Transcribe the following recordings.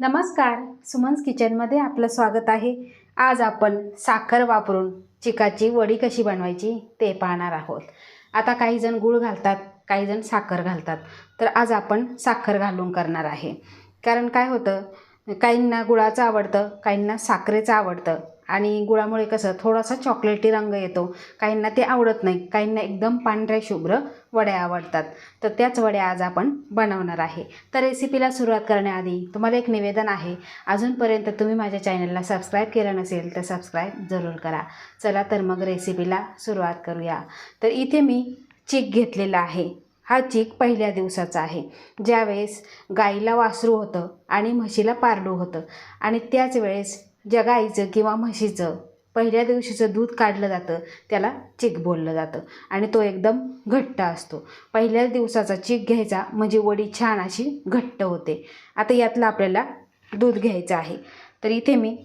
नमस्कार. सुमन्स किचनमध्ये आपलं स्वागत आहे. आज आपण साखर वापरून चिकाची वडी कशी बनवायची ते पाहणार आहोत. आता काही जण गूळ घालतात काही जण साखर घालतात. तर आज आपण साखर घालून करणार आहे. कारण काय होतं? काहींना गुळाचं आवडतं काहींना साखरेचं आवडतं. आणि गुळामुळे कसं थोडासा चॉकलेटी रंग येतो. काहींना ते आवडत नाही काहींना एकदम पांढऱ्या शुभ्र वड्या आवडतात. तर त्याच वड्या आज आपण बनवणार आहे. तर रेसिपीला सुरुवात करण्याआधी तुम्हाला एक निवेदन आहे. अजूनपर्यंत तुम्ही माझ्या चॅनलला सबस्क्राईब केलं नसेल तर सबस्क्राईब जरूर करा. चला तर मग रेसिपीला सुरुवात करूया. तर इथे मी चीक घेतलेला आहे. हा चीक पहिल्या दिवसाचा आहे. ज्यावेळेस गाईला वासरू होतं आणि म्हशीला पारडू होतं आणि त्याच वेळेस ज्या गाईचं किंवा म्हशीचं पहिल्या दिवशीचं दूध काढलं जातं त्याला चिक बोललं जातं आणि तो एकदम घट्ट असतो. पहिल्या दिवसाचा चिक घ्यायचा म्हणजे वडी छान अशी घट्ट होते. आता यातलं आपल्याला दूध घ्यायचं आहे. तर इथे मी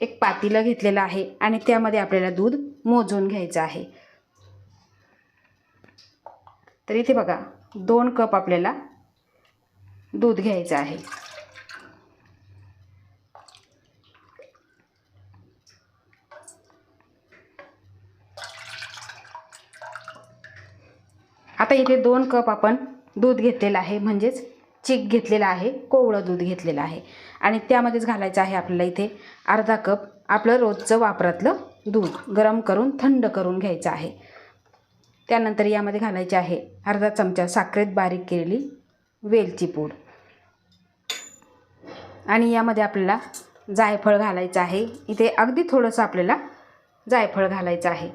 एक पातीलं घेतलेलं आहे आणि त्यामध्ये आपल्याला दूध मोजून घ्यायचं आहे. तर इथे बघा दोन कप आपल्याला दूध घ्यायचं आहे. आता इथे दोन कप आपण दूध घेतलेलं आहे म्हणजेच चिक घेतलेला आहे कोवळं दूध घेतलेलं आहे. आणि त्यामध्येच घालायचं आहे आपल्याला इथे अर्धा कप आपलं रोजचं वापरातलं दूध गरम करून थंड करून घ्यायचं आहे. त्यानंतर यामध्ये घालायचे आहे अर्धा चमचा साखरेत बारीक केलेली वेलची पूड. आणि यामध्ये आपल्याला जायफळ घालायचं आहे. इथे अगदी थोडंसं आपल्याला जायफळ घालायचं आहे.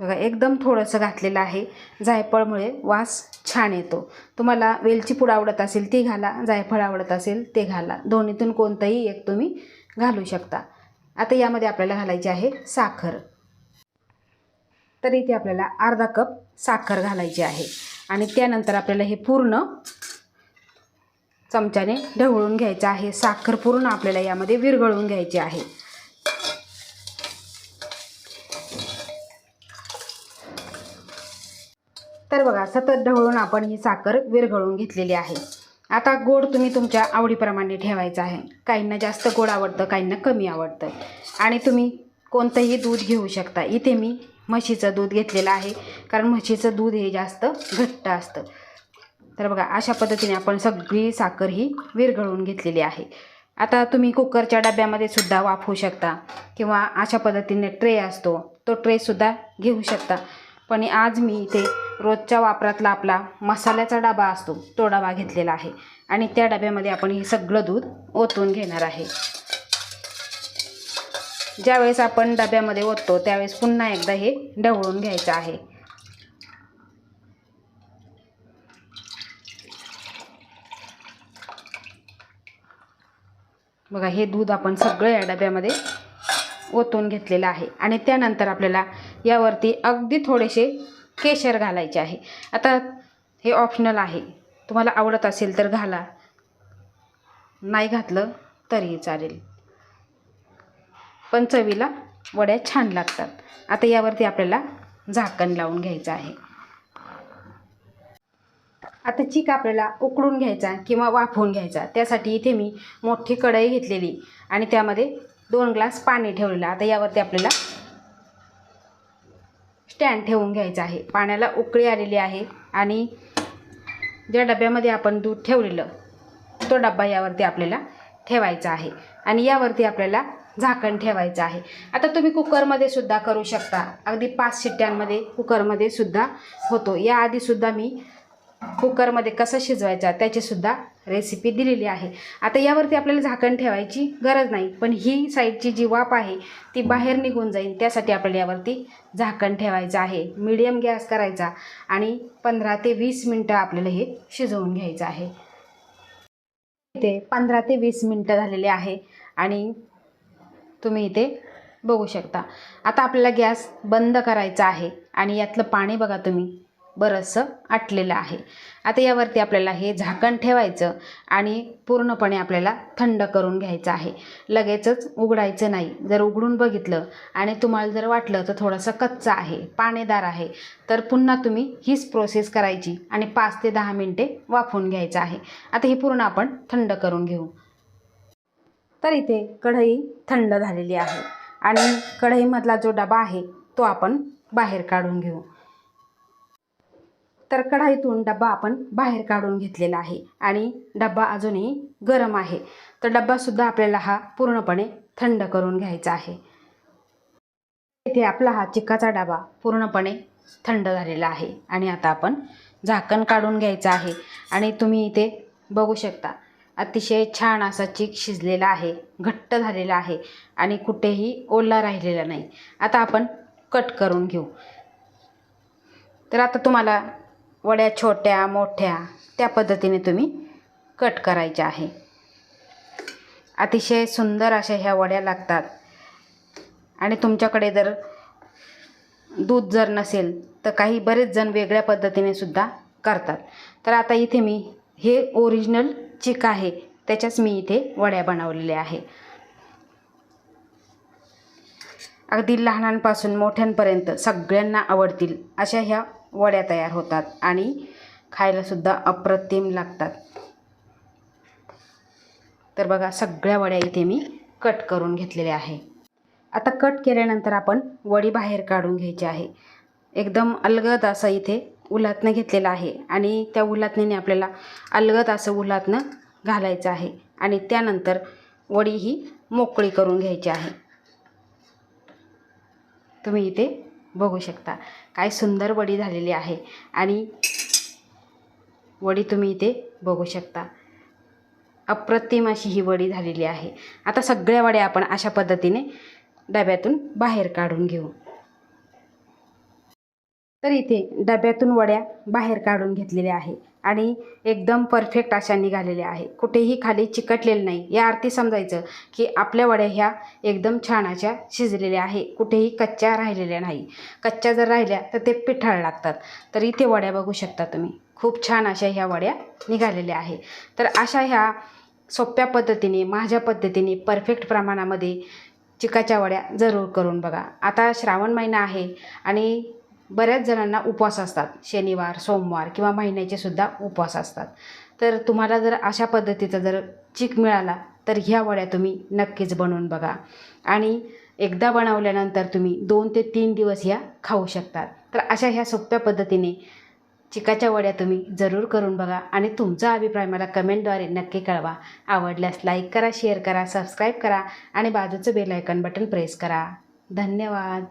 बघा एकदम थोडंसं घातलेलं आहे. जायफळमुळे वास छान येतो. तुम्हाला वेलची पूड आवडत असेल ती घाला जायफळ आवडत असेल ते घाला. दोन्हीतून कोणतंही एक तुम्ही घालू शकता. आता यामध्ये आपल्याला घालायची आहे साखर. तर इथे आपल्याला अर्धा कप साखर घालायची आहे. आणि त्यानंतर आपल्याला हे पूर्ण चमच्याने ढवळून घ्यायचं आहे. साखर पूर्ण आपल्याला यामध्ये विरघळून घ्यायची आहे. तर बघा सतत ढवळून आपण ही साखर विरघळून घेतलेली आहे. आता गोड तुम्ही तुमच्या आवडीप्रमाणे ठेवायचं आहे. काहींना जास्त गोड आवडतं काहींना कमी आवडतं. आणि तुम्ही कोणतंही दूध घेऊ शकता. इथे मी म्हशीचं दूध घेतलेलं आहे कारण म्हशीचं दूध हे जास्त घट्ट असतं. तर बघा अशा पद्धतीने आपण सगळी साखर ही विरघळून घेतलेली आहे. आता तुम्ही कुकरच्या डब्यामध्ये सुद्धा वाफवू शकता किंवा अशा पद्धतीने ट्रे असतो तो ट्रेसुद्धा घेऊ शकता. पण आज मी इथे रोजच्या वापरातला आपला मसाल्याचा डबा असतो तो डबा घेतलेला आहे. आणि त्या डब्यामध्ये आपण हे सगळं दूध ओतून घेणार आहे. ज्यावेळेस आपण डब्यामध्ये ओततो त्यावेळेस पुन्हा एकदा हे ढवळून घ्यायचं आहे. बघा हे दूध आपण सगळं या डब्यामध्ये ओतून घेतलेलं आहे. आणि त्यानंतर आपल्याला यावरती अगदी थोडेसे केशर घालायचे आहे. आता हे ऑप्शनल आहे. तुम्हाला आवडत असेल तर घाला. नाही घातलं तरीही चालेल. पण चवीला वड्या छान लागतात. आता यावरती आपल्याला झाकण लावून घ्यायचं आहे. आता चिक आपल्याला उकळून घ्यायचा किंवा वाफवून घ्यायचा. त्यासाठी इथे मी मोठी कढई घेतलेली आणि त्यामध्ये दोन ग्लास पाणी ठेवलेलं. आता यावरती आपल्याला स्टँड ठेवून घ्यायचं आहे. पाण्याला उकळी आलेली आहे आणि ज्या डब्यामध्ये आपण दूध ठेवलेलं तो डब्बा यावरती आपल्याला ठेवायचा आहे. आणि यावरती आपल्याला झाकण ठेवायचं आहे. आता तुम्ही कुकरमध्ये सुद्धा करू शकता. अगदी पाच शिट्ट्यांमध्ये कुकरमध्ये सुद्धा होतो. याआधीसुद्धा मी कुकरमध्ये कसं शिजवायचा त्याचीसुद्धा रेसिपी दिलेली आहे. आता यावरती आपल्याला झाकण ठेवायची गरज नाही पण ही साईडची जी वाफ आहे ती बाहेर निघून जाईल त्यासाठी आपल्याला यावरती झाकण ठेवायचं आहे. मीडियम गॅस करायचा आणि पंधरा ते वीस मिनटं आपल्याला हे शिजवून घ्यायचं आहे. इथे पंधरा ते वीस मिनटं झालेले आहे आणि तुम्ही इथे बघू शकता. आता आपल्याला गॅस बंद करायचा आहे आणि यातलं पाणी बघा तुम्ही. बरंचसं आटलेलं आहे. आता यावरती आपल्याला हे झाकण ठेवायचं आणि पूर्णपणे आपल्याला थंड करून घ्यायचं आहे. लगेचच उघडायचं नाही. जर उघडून बघितलं आणि तुम्हाला जर वाटलं तर थोडंसं कच्चं आहे पाणीदार आहे तर पुन्हा तुम्ही हीच प्रोसेस करायची आणि पाच ते दहा मिनटे वाफवून घ्यायचं आहे. आता हे पूर्ण आपण थंड करून घेऊ. तर इथे कढई थंड झालेली आहे आणि कढईमधला जो डबा आहे तो आपण बाहेर काढून घेऊ. तर कढाईतून डब्बा आपण बाहेर काढून घेतलेला आहे आणि डब्बा अजूनही गरम आहे. तर डब्बासुद्धा आपल्याला हा पूर्णपणे थंड करून घ्यायचा आहे. इथे आपला हा चिक्काचा डबा पूर्णपणे थंड झालेला आहे आणि आता आपण झाकण काढून घ्यायचं आहे आणि तुम्ही इथे बघू शकता अतिशय छान असा चिक शिजलेला आहे घट्ट झालेला आहे आणि कुठेही ओला राहिलेला नाही. आता आपण कट करून घेऊ. तर आता तुम्हाला वड्या छोट्या मोठ्या त्या पद्धतीने तुम्ही कट करायच्या आहे. अतिशय सुंदर अशा ह्या वड्या लागतात. आणि तुमच्याकडे जर दूध जर नसेल तर काही बरेच जण वेगळ्या पद्धतीने सुद्धा करतात. तर आता इथे मी हे ओरिजिनल चिक आहे. त्याच्याच मी इथे वड्या बनवलेल्या आहे. अगदी लहानांपासून मोठ्यांपर्यंत सगळ्यांना आवडतील अशा ह्या वड्या तयार होतात आणि खायलासुद्धा अप्रतिम लागतात. तर बघा सगळ्या वड्या इथे मी कट करून घेतलेल्या आहे. आता कट केल्यानंतर आपण वडी बाहेर काढून घ्यायची आहे. एकदम अलगद असं इथे उलातनं घेतलेलं आहे आणि त्या उलातणीने आपल्याला अलगद असं उलातनं घालायचं आहे आणि त्यानंतर वडी ही मोकळी करून घ्यायची आहे. तुम्ही इथे बघू शकता. काय सुंदर वडी झालेली आहे आणि वडी तुम्ही इथे बघू शकता. अप्रतिम अशी ही वडी झालेली आहे. आता सगळ्या वड्या आपण अशा पद्धतीने डब्यातून बाहेर काढून घेऊ. तर इथे डब्यातून वड्या बाहेर काढून घेतलेल्या आहे आणि एकदम परफेक्ट अशा निघालेल्या आहे. कुठेही खाली चिकटलेलं नाही. या अर्थी समजायचं की आपल्या वड्या ह्या एकदम छान अशा शिजलेल्या आहे. कुठेही कच्च्या राहिलेल्या नाही. कच्च्या जर राहिल्या तर ते पिठाळ लागतात. तर इथे वड्या बघू शकता तुम्ही. खूप छान अशा ह्या वड्या निघालेल्या आहे. तर अशा ह्या सोप्या पद्धतीने माझ्या पद्धतीने परफेक्ट प्रमाणामध्ये चिकाच्या वड्या जरूर करून बघा. आता श्रावण महिना आहे आणि बऱ्याच जणांना उपवास असतात. शनिवार सोमवार किंवा महिन्याचे सुद्धा उपवास असतात. तर तुम्हाला जर अशा पद्धतीचा जर चिक मिळाला तर ह्या वड्या तुम्ही नक्कीच बनवून बघा. आणि एकदा बनवल्यानंतर तुम्ही दोन ते तीन दिवस ह्या खाऊ शकतात. तर अशा ह्या सोप्या पद्धतीने चिकाच्या वड्या तुम्ही जरूर करून बघा. आणि तुमचा अभिप्राय मला कमेंटद्वारे नक्की कळवा. आवडल्यास लाईक करा शेअर करा सबस्क्राईब करा आणि बाजूचं बेल आयकन बटन प्रेस करा. धन्यवाद.